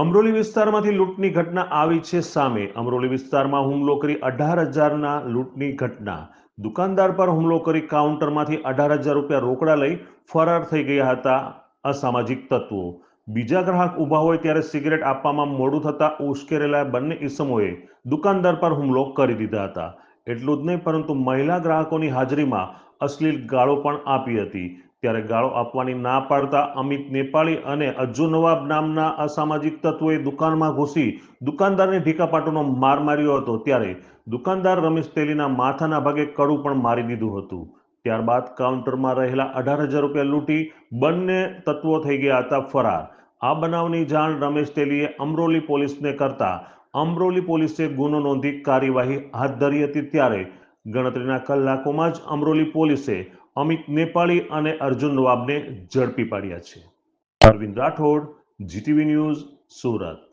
અમરોલી વિસ્તારમાંથી લૂંટની ઘટના આવી છે સામે. અમરોલી વિસ્તારમાં હુમલો કરી અઢાર હજારના લૂંટની ઘટના. દુકાનદાર પર હુમલો કરી કાઉન્ટરમાંથી અઢાર હજાર રૂપિયા રોકડા લઈ ફરાર થઈ ગયા હતા અસામાજિક તત્વો. બીજા ગ્રાહક ઊભા હોય ત્યારે સિગરેટ આપવામાં મોડું થતાં ઉશ્કેરેલા બંને ઈસમોએ દુકાનદાર પર હુમલો કરી દીધા હતા. એટલું જ નહીં, પરંતુ મહિલા ગ્રાહકોની હાજરીમાં અશ્લીલ ગાળો પણ આપી હતી. ત્યારે ગાળો આપવાની ના પાડતા અમિત નેપાળી અને અજ્જુ નવાબ નામના અસામાજિક તત્વોએ દુકાનમાં ઘૂસી દુકાનદારને ઢીકાપાટોનો માર માર્યો હતો. ત્યારે દુકાનદાર રમેશ તેલીના માથાના ભાગે કડું પણ મારી દીધું હતું. ત્યારબાદ કાઉન્ટરમાં રહેલા અઢાર હજાર રૂપિયા લૂંટી બંને તત્વો થઈ ગયા હતા ફરાર. આ બનાવની જાણ રમેશ તેલીએ અમરોલી પોલીસને કરતા અમરોલી પોલીસે ગુનો નોંધી કાર્યવાહી હાથ ધરી હતી ત્યારે ગણતરીના કલાકોમાં જ અમરોલી પોલીસે અમિત નેપાળી અને અર્જુન નવાબને ઝડપી પાડ્યા છે. Arvind Rathod, GTV news, Surat.